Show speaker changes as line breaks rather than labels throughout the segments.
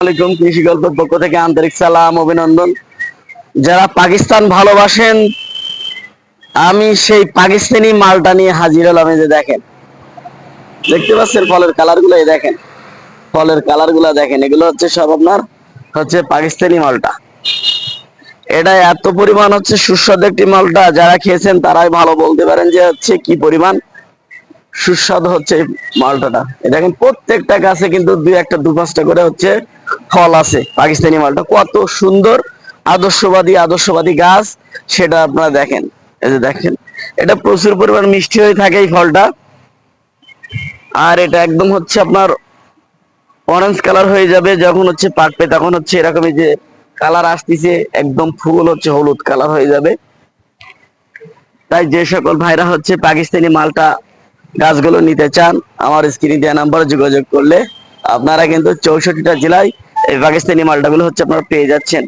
আলাইকুম কৃষি গল্পের পক্ষ থেকে আন্তরিক সালাম, অভিনন্দন। যারা পাকিস্তান ভালোবাসেন, আমি সেই পাকিস্তানি মালটা নিয়ে হাজির হলাম যে দেখেন। দেখতে পাচ্ছেন ফলের কালারগুলো দেখেন। ফলের কালারগুলো দেখেন, এগুলো হচ্ছে সব আপনার হচ্ছে পাকিস্তানি মালটা। এটা এত পরিমাণ হচ্ছে সুস্বাদু একটি মালটা, যারা খেয়েছেন তারাই ভালো বলতে পারেন যে হচ্ছে কি পরিমাণ সুস্বাদু হচ্ছে মালটাটা। দেখেন, প্রত্যেকটা গাছে কিন্তু দুই একটা দু পাঁচটা করে হচ্ছে ফল আছে, পাকিস্তানি মালটা। কত সুন্দর, আদর্শবাদী আদর্শবাদী গাছ, সেটা আপনারা দেখেন। এই যে দেখেন, এটা প্রচুর পরিমাণ মিষ্টি হয়ে থাকে এই ফলটা। আর এটা একদম হচ্ছে আপনার অরেঞ্জ কালার হয়ে যাবে যখন হচ্ছে পাকবে, তখন হচ্ছে এরকমই যে কালার আসতেছে, একদম ফুল হচ্ছে হলুদ কালার হয়ে যাবে। তাই যে সকল ভাইরা হচ্ছে পাকিস্তানি মালটা গাছগুলো নিতে চান, আমার স্ক্রিনে দেওয়া নাম্বারে যোগাযোগ করলে আপনারা কিন্তু চৌষট্টিটা জেলায় এই পাকিস্তানি মালটাগুলো হচ্ছে আপনারা পেয়ে যাচ্ছেন।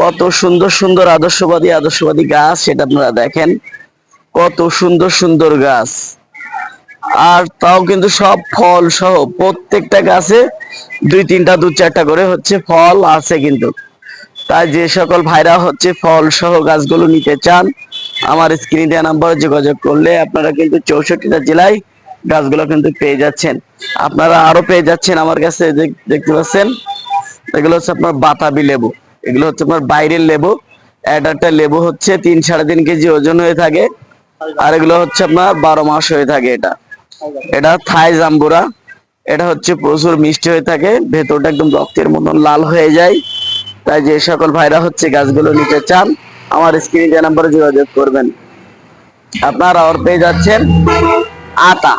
কত সুন্দর সুন্দর আদর্শবাদী আদর্শবাদী গাছ সেটা আপনারা দেখেন। কত সুন্দর সুন্দর গাছ। আর তাও কিন্তু সব ফল সহ প্রত্যেকটা গাছে দুই তিনটা, দু চারটা করে হচ্ছে ফল আছে কিন্তু। তাই যে সকল ভাইরা হচ্ছে ফল সহ গাছগুলো নিতে চান, আমার স্ক্রিনে দেওয়া নাম্বারে যোগাযোগ করলে আপনারা কিন্তু চৌষট্টিটা জেলায় গাছগুলো কিন্তু পেয়ে যাচ্ছেন। আপনারা আরও পেয়ে যাচ্ছেন আমার কাছে দেখতে পাচ্ছেন? এগুলো হচ্ছে আপনার বাতাবি লেবু। এগুলো হচ্ছে আপনার বাইরের লেবু। একটা লেবু হচ্ছে তিন সাড়ে তিন কেজি ওজন হয়ে থাকে। আর এগুলো হচ্ছে আপনার বারো মাস হয়ে থাকে এটা। এটা থাই জাম্বুরা। এটা হচ্ছে প্রচুর মিষ্টি হয়ে থাকে। ভেতরটা একদম রক্তের মতন লাল হয়ে যায়। তাই যে সকল ভাইরা হচ্ছে গাছগুলো নিতে চান, আমার স্ক্রিনে যে নাম্বারে যোগাযোগ করবেন। আপনারা আর পেয়ে যাচ্ছেন আতা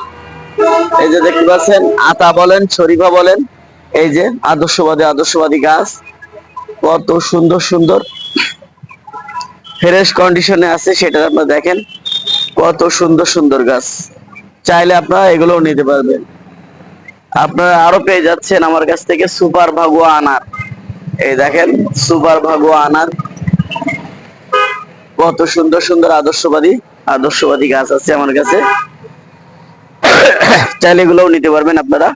এই যে দেখতে পাচ্ছেন, আতা বলেন, শরীফা বলেন, এই যে আদর্শবাদী আদর্শবাদী গাছ। কত সুন্দর সুন্দর। ফ্রেশ কন্ডিশনে আছে, সেটা আপনারা দেখেন। কত সুন্দর সুন্দর গাছ। চাইলে আপনারা এগুলো নিতে পারবেন। আপনারা আরও পেয়ে যাচ্ছেন আমার কাছ থেকে সুপার ভাগুয়া আনার। এই দেখেন, সুপার ভাগুয়া আনার। কত সুন্দর সুন্দর আদর্শবাদী আদর্শবাদী গাছ আছে আমার কাছে। চাইলে এগুলোও নিতে পারবেন আপনারা।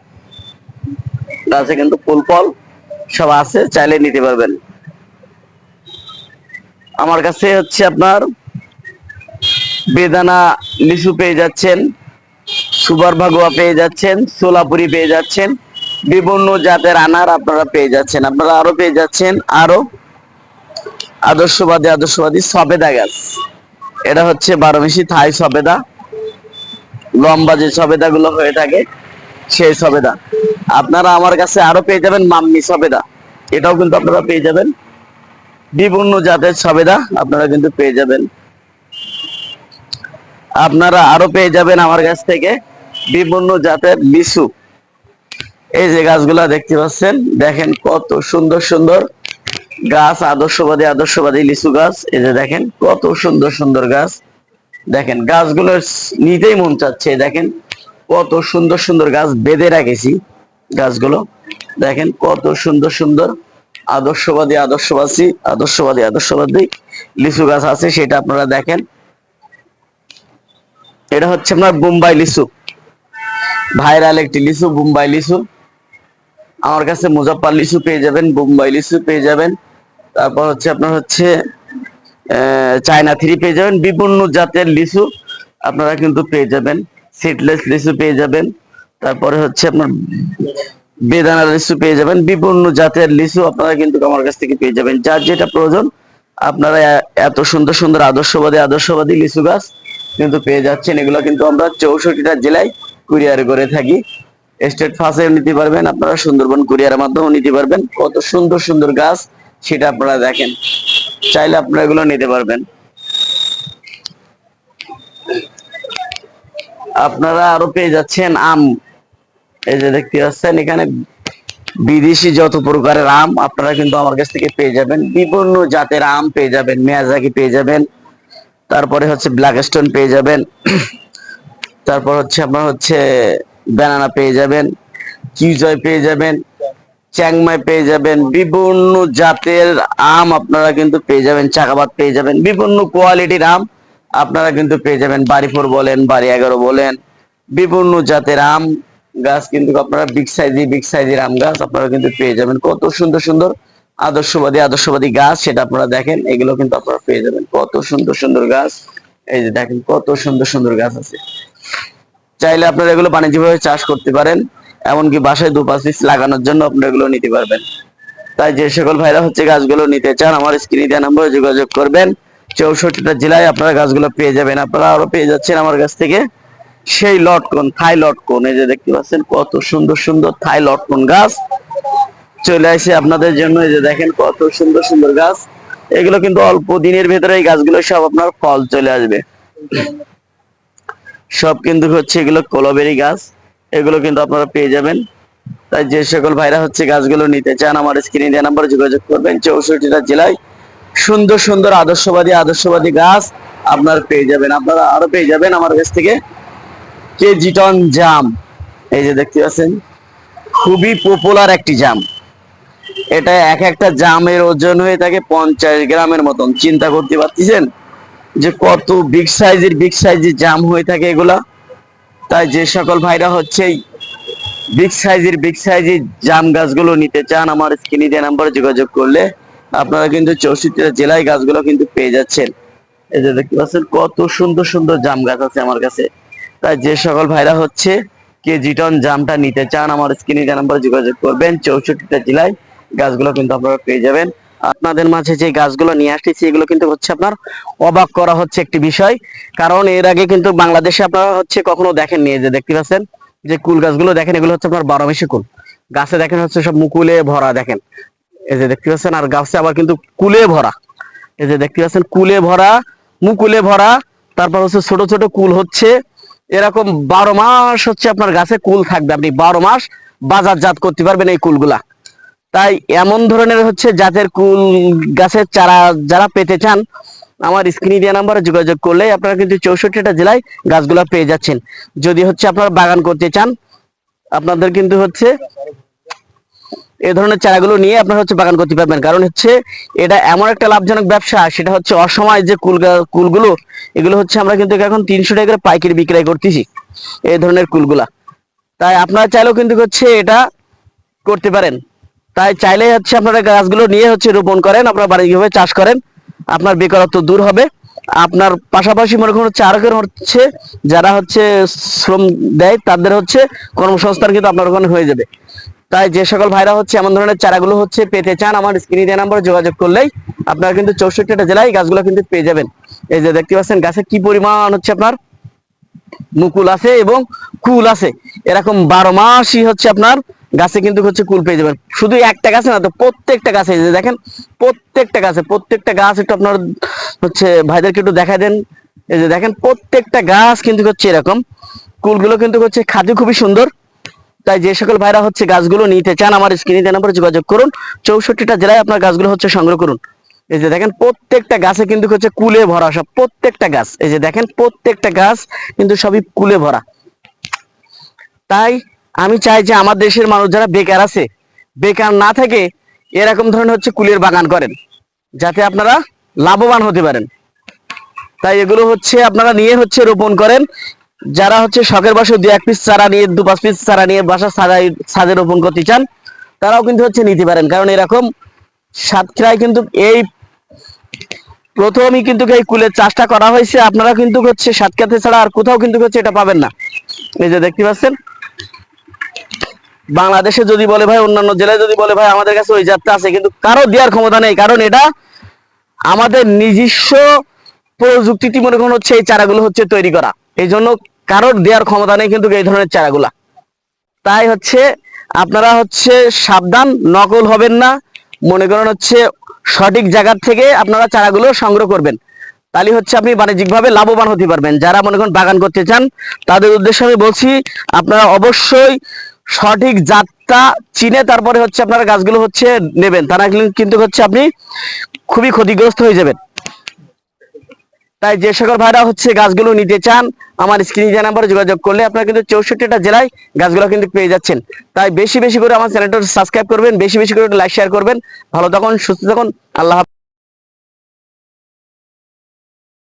গাছে কিন্তু ফুল ফল, সব আছে, চাইলে নিতে পারবেন। আমার কাছে হচ্ছে আপনার বেদানা লিচু পেয়ে যাচ্ছেন, সুপার ভাগুয়া পেয়ে যাচ্ছেন, সোলাপুরি পেয়ে যাচ্ছেন, বিভিন্ন জাতের আনার আপনারা পেয়ে যাচ্ছেন। আপনারা আরও পেয়ে যাচ্ছেন, আরও আদর্শবাদী আদর্শবাদী সবেদা গাছ। এটা হচ্ছে বারোমেশি থাই সবেদা। লম্বা যে সবেদা গুলো হয়ে থাকে, সেই সবেদা। আপনারা আমার কাছে আরও পেয়ে যাবেন মাম্মি সবেদা। এটাও কিন্তু আপনারা পেয়ে যাবেন। বিভিন্ন জাতের সবেদা আপনারা কিন্তু পেয়ে যাবেন। আপনারা আরও পেয়ে যাবেন আমার কাছ থেকে বিভিন্ন জাতের লিচু। এই যে গাছগুলা দেখতে পাচ্ছেন, দেখেন কত সুন্দর সুন্দর গাছ, আদর্শবাদী আদর্শবাদী লিচু গাছ। এই যে দেখেন কত সুন্দর সুন্দর গাছ। দেখেন, গাছগুলো নিতেই মন চাচ্ছে, দেখেন, কত সুন্দর সুন্দর গাছ বেঁধে রাখেছি গাছগুলো। দেখেন, কত সুন্দর সুন্দর আদর্শবাদী আদর্শবাদী আদর্শবাদী আদর্শবাদী লিচু গাছ আছে, সেটা আপনারা দেখেন। এটা হচ্ছে আপনার বোম্বাই লিচু। ভাইরাল একটি লিচু, বোম্বাই লিচু। আমার কাছে মুজাফফর লিচু পেয়ে যাবেন, বোম্বাই লিচু পেয়ে যাবেন। তারপর হচ্ছে আপনার হচ্ছে চায়না থ্রি পেয়ে যাবেন। বিভিন্ন জাতের লিচু আপনারা কিন্তু পেয়ে যাবেন। সিডলেস লিচু পেয়ে যাবেন। তারপরে হচ্ছে আপনার বেদানা লিচু পেয়ে যাবেন। বিভিন্ন জাতের লিচু আপনারা কিন্তু আমার কাছ থেকে পেয়ে যাবেন। যার যেটা প্রয়োজন, আপনারা এত সুন্দর সুন্দর আদর্শবাদী আদর্শবাদী লিচু গাছ কিন্তু পেয়ে যাচ্ছেন। এগুলো কিন্তু আমরা চৌষট্টিটা জেলায় কুরিয়ার করে থাকি। স্টেট ফাঁসেও নিতে পারবেন, আপনারা সুন্দরবন কুরিয়ারের মাধ্যমেও নিতে পারবেন। কত সুন্দর সুন্দর গাছ সেটা আপনারা দেখেন। চাইলে আপনারা এগুলো নিতে পারবেন। আপনারা আরও পেয়ে যাচ্ছেন আম। এই যে দেখতে পাচ্ছেন, এখানে বিদেশি যত প্রকারের আম, আপনারা কিন্তু আমার কাছ থেকে পেয়ে যাবেন। বিভিন্ন জাতের আম পেয়ে যাবেন, মেয়াজাকি পেয়ে যাবেন। তারপরে হচ্ছে ব্ল্যাক স্টোন পেয়ে যাবেন। তারপর হচ্ছে আপনার হচ্ছে ব্যানানা পেয়ে যাবেন। কিউজয় পেয়ে যাবেন। চ্যাংমাই পেয়ে যাবেন। বিভিন্ন জাতের আম আপনারা কিন্তু পেয়ে যাবেন, চাকাবাদ পেয়ে যাবেন। বিভিন্ন কোয়ালিটির আম আপনারা কিন্তু পেয়ে যাবেন। বাড়িপুর বলেন, বাড়ি এগারো বলেন, বিভিন্ন জাতের আম গাছ কিন্তু আপনারা বিগ সাইজি বিগ সাইজের আম গাছ আপনারা কিন্তু পেয়ে যাবেন। কত সুন্দর সুন্দর, আদর্শবাদী আদর্শবাদী গাছ সেটা আপনারা দেখেন, এগুলো কিন্তু আপনারা পেয়ে যাবেন। কত সুন্দর সুন্দর গাছ, এই যে দেখেন কত সুন্দর সুন্দর গাছ আছে। চাইলে আপনারা এগুলো বাণিজ্যিকভাবে চাষ করতে পারেন। এমনকি বাসায় দু পিস লাগানোর জন্য আপনারা এগুলো নিতে পারবেন। তাই যে সকল ভাইরা হচ্ছে গাছগুলো নিতে চান, আমার স্ক্রিনে দেওয়া নম্বরে যোগাযোগ করবেন। চৌষট্টিটা জেলায় আপনারা গাছগুলো পেয়ে যাবেন। আপনারা আরও পেয়ে যাচ্ছেন আমার কাছ থেকে সেই লটকন, থাই লটকন। এই যে দেখতে পাচ্ছেন, কত সুন্দর সুন্দর থাই লটকন গাছ। চলে আসে আপনাদের জন্য। এই যে দেখেন, কত সুন্দর সুন্দর গাছ। এগুলো কিন্তু অল্প দিনের ভেতরে এই গাছগুলো সব আপনার ফল চলে আসবে। সব কিন্তু হচ্ছে এগুলো কলবেরি গাছ। এগুলো কিন্তু আপনারা পেয়ে যাবেন। তাই যে সকল ভাইরা হচ্ছে গাছগুলো নিতে চান, আমার স্ক্রিনে দেওয়া নাম্বার যোগাযোগ করবেন। চৌষট্টিটা জেলায় সুন্দর সুন্দর, আদর্শবাদী আদর্শবাদী গাছ আপনার পেয়ে যাবেন। আপনারা আরও পেয়ে যাবেন আমার কাছ থেকে কেজি টন জাম। এই যে দেখতে পাচ্ছেন, খুবই পপুলার একটি জাম। এটা এক একটা জামের ওজন হয়ে থাকে পঞ্চাশ গ্রামের মতন। চিন্তা করতে পারতেছেন যে কত বিগ সাইজের বিগ সাইজের জাম হয়ে থাকে এগুলা? তাই যে সকল ভাইরা হচ্ছে বিগ সাইজের বিগ সাইজের জাম গাছগুলো নিতে চান, আমার স্ক্রিনে দেওয়া নাম্বারে যোগাযোগ করলে আপনারা কিন্তু চৌষট্টিটা জেলায় গাছগুলো কিন্তু পেয়ে যাচ্ছেন। এই যে দেখতে পাচ্ছেন কত সুন্দর সুন্দর জাম গাছ আছে আমার কাছে। তাই যে সকল ভাইরা হচ্ছে কেজি টন জামটা নিতে চান, আমার স্ক্রিনে দেওয়া নাম্বারে যোগাযোগ করবেন, চৌষট্টিটা জেলায় গাছগুলো কিন্তু আপনারা পেয়ে যাবেন। আপনাদের মাঝে যে গাছগুলো নিয়ে আসতেছি, এগুলো কিন্তু হচ্ছে আপনার অবাক করা হচ্ছে একটি বিষয়। কারণ এর আগে কিন্তু বাংলাদেশে আপনারা হচ্ছে কখনো দেখেননি এই যে দেখতে পাচ্ছেন? যে কুল গাছগুলো দেখেন, এগুলো হচ্ছে আপনার বারো মাসি কুল। গাছে দেখেন হচ্ছে সব মুকুলে ভরা দেখেন। এই যে দেখতে পাচ্ছেন, আর গাছে আবার কিন্তু কুলে ভরা। এই যে দেখতে পাচ্ছেন, কুলে ভরা, মুকুলে ভরা, তারপর হচ্ছে ছোট ছোট কুল হচ্ছে। এরকম বারো মাস হচ্ছে আপনার গাছে কুল থাকবে। আপনি বারো মাস বাজারজাত করতে পারবেন এই কুলগুলা। তাই এমন ধরনের হচ্ছে জাতের কুল গাছের চারা যারা পেতে চান, আমার স্ক্রিনে দেওয়া নাম্বারে যোগাযোগ করলে আপনারা কিন্তু চৌষট্টিটা জেলায় গাছগুলা পেয়ে যাচ্ছেন। যদি হচ্ছে আপনারা বাগান করতে চান, আপনাদের কিন্তু হচ্ছে এ ধরনের চারাগুলো নিয়ে আপনারা হচ্ছে বাগান করতে পারবেন। কারণ হচ্ছে এটা এমন একটা লাভজনক ব্যবসা, সেটা হচ্ছে অসময় যে কুল কুলগুলো, এগুলো হচ্ছে আমরা কিন্তু এখন তিনশো টাকা করে পাইকারি বিক্রয় করতেছি এই ধরনের কুলগুলা। তাই আপনারা চাইলেও কিন্তু হচ্ছে এটা করতে পারেন। তাই চাইলে হচ্ছে আপনারা গাছগুলো নিয়ে হচ্ছে রোপণ করেন, আপনার বাড়িভাবে চাষ করেন, আপনার বেকারত্ব দূর হবে। আপনার পাশাপাশি মনে করুন হচ্ছে আরও হচ্ছে যারা হচ্ছে শ্রম দেয়, তাদের হচ্ছে কর্মসংস্থান কিন্তু আপনার ওখানে হয়ে যাবে। তাই যে সকল ভাইরা হচ্ছে এমন ধরনের চারাগুলো হচ্ছে পেতে চান, আমার স্ক্রিনে দেওয়া নাম্বারে যোগাযোগ করলেই আপনারা কিন্তু চৌষট্টিটা জেলায় গাছগুলো কিন্তু পেয়ে যাবেন। এই যে দেখতে পাচ্ছেন, গাছে কি পরিমাণ হচ্ছে আপনার মুকুল আছে এবং কুল আছে। এরকম বারো মাসই হচ্ছে আপনার গাছে কিন্তু হচ্ছে কুল পেয়ে যাবেন। শুধু একটা গাছে না, তো প্রত্যেকটা গাছে দেখেন, প্রত্যেকটা গাছে, প্রত্যেকটা গাছ একটু আপনার হচ্ছে ভাইদেরকে একটু দেখা দেন। এই যে দেখেন, প্রত্যেকটা গাছ কিন্তু হচ্ছে এরকম। কুলগুলো কিন্তু হচ্ছে খাদ্য খুবই সুন্দর। তাই যে সকল ভাইরা হচ্ছে গাছগুলো নিতে চান, আমার স্ক্রিনে নাম্বারে যোগাযোগ করুন। চৌষট্টিটা জেলায় আপনার গাছগুলো হচ্ছে সংগ্রহ করুন। এই যে দেখেন, প্রত্যেকটা গাছে কিন্তু হচ্ছে কুলে ভরা সব, প্রত্যেকটা গাছ। এই যে দেখেন, প্রত্যেকটা গাছ কিন্তু সবই কুলে ভরা। তাই আমি চাই যে আমার দেশের মানুষ যারা বেকার আছে, বেকার না থেকে এরকম ধরনের হচ্ছে কুলের বাগান করেন, যাতে আপনারা লাভবান হতে পারেন। তাই এগুলো হচ্ছে আপনারা নিয়ে হচ্ছে রোপণ করেন, যারা হচ্ছে শখের বাসা দু এক পিস চারা নিয়ে, দু পাঁচ পিস চারা নিয়ে বাসা সাজাই ছাদে রোপণ করতে চান, তারাও কিন্তু হচ্ছে নিতে পারেন। কারণ এরকম সাতক্ষীরায় কিন্তু এই প্রথমই কিন্তু এই কুলের চাষটা করা হয়েছে, আপনারা কিন্তু হচ্ছে সাতক্ষীরাতে ছাড়া আর কোথাও কিন্তু হচ্ছে এটা পাবেন না। এই যে দেখতে পাচ্ছেন বাংলাদেশে যদি বলে ভাই, অন্যান্য জেলায় যদি বলে ভাই, আমাদের কাছে ওই জাতটা আছে, কিন্তু কারও দেওয়ার ক্ষমতা নেই। কারণ এটা আমাদের নিজস্ব প্রযুক্তিটি মনে করুন হচ্ছে, এই চারাগুলো হচ্ছে তৈরি করা। এই জন্য কারোর দেওয়ার ক্ষমতা নেই কিন্তু এই ধরনের চারাগুলা। তাই হচ্ছে, আপনারা হচ্ছে সাবধান, নকল হবেন না। মনে করেন হচ্ছে, সঠিক জায়গার থেকে আপনারা চারাগুলো সংগ্রহ করবেন। তাহলে হচ্ছে আপনি বাণিজ্যিকভাবে লাভবান হতে পারবেন। যারা মনে করেন বাগান করতে চান, তাদের উদ্দেশ্যে আমি বলছি, আপনারা অবশ্যই সঠিক জাতটা চিনে তারপরে হচ্ছে আপনারা গাছগুলো হচ্ছে নেবেন। তারা কিন্তু হচ্ছে আপনি খুবই ক্ষতিগ্রস্ত হয়ে যাবেন। তাই যে সকল ভাইরা হচ্ছে গাছগুলো নিতে চান, আমার স্ক্রিনে যে নাম্বারে যোগাযোগ করলে আপনারা কিন্তু চৌষট্টিটা জেলায় গাছগুলো কিন্তু পেয়ে যাচ্ছেন। তাই বেশি বেশি করে আমার চ্যানেলটা সাবস্ক্রাইব করবেন, বেশি বেশি করে লাইক, শেয়ার করবেন। ভালো থাকুন, সুস্থ থাকুন, আল্লাহ।